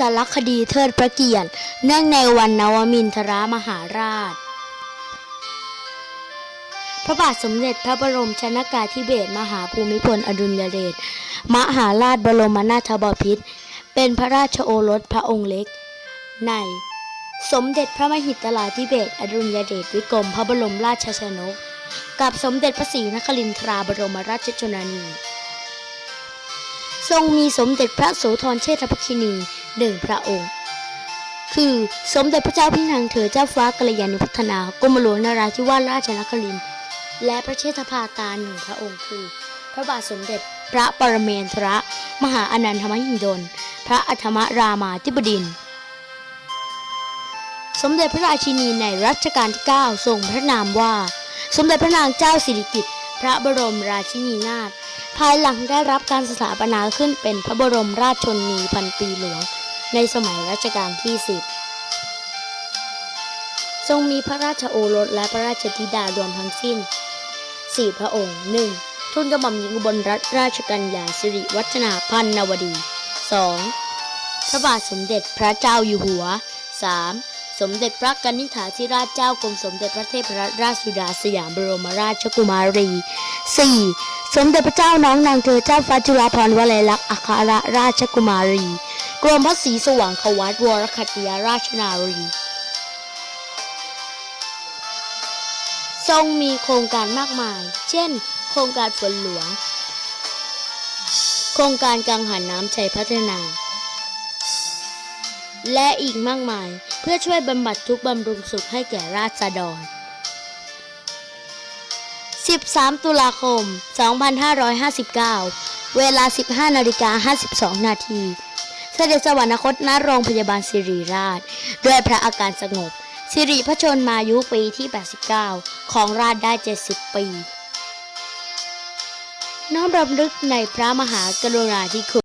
สารคดีเทิดพระเกียรติ เนื่องในวันนวมินทรมหาราช พระบาทสมเด็จพระบรมชนากาธิเบศรมหาภูมิพลอดุลยเดช มหาราชบรมนาถบพิตร เป็นพระราชโอรสพระองค์เล็ก ในสมเด็จพระมหิดลาธิเบศรอดุลยเดชวิกรมพระบรมราชชนก กับสมเด็จพระศรีนครินทราบรมราชชนนี ทรงมีสมเด็จพระโสธรเชษฐภคินี หนึ่งพระองค์ คือสมเด็จพระเจ้าพี่นางเธอเจ้าฟ้ากัลยาณิพัฒนากรมหลวงนราธิวาสราชนครินทร์และพระเชษฐาภากาหนึ่งพระองค์คือ พระบาทสมเด็จพระปรเมนทรมหาอนันทมหิดล พระอัธมรามาธิบดิน สมเด็จพระราชินีในรัชกาลที่ 9 ทรงพระนามว่า สมเด็จพระนางเจ้าสิริกิติ์พระบรมราชินีนาถภายหลังได้รับการสถาปนาขึ้นเป็นพระบรมราชชนนีพันปีหลวง ในสมัยรัชกาลที่ 10 ทรงมีพระราชโอรสและพระราชธิดารวมทั้งสิ้น 4 พระองค์ 1. ทุนกระหม่อมหญิงอุบลรัตนราชกัญญาสิริวัฒนาพันนวดี 2. พระบาทสมเด็จพระเจ้าอยู่หัว 3. สมเด็จพระกนิษฐาธิราชเจ้ากรมสมเด็จพระเทพรัตนราชสุดาสยามบรมราชกุมารี 4. สมเด็จพระเจ้าน้องนางเธอเจ้าฟ้าจุฬาภรณ์วลัยลักษณ์อัครราชกุมารี กรมพระศรีสว่างควัตวรคตติยราชนารี ทรงมีโครงการมากมาย เช่น โครงการฝนหลวง โครงการกังหันน้ำชัยพัฒนา และอีกมากมายเพื่อช่วยบำบัดทุกบำรุงสุขให้แก่ราษฎร 13 ตุลาคม 2559 เวลา 15นาฬิกา52 นาที สด็จสวรรคตณโรงพยาบาลสิริราช ด้วยพระอาการสงบ สิริพระชนมายุปีที่ 89 ของราชได้ 70 ปี น้อมรำลึกในพระมหากรุณาธิคุณ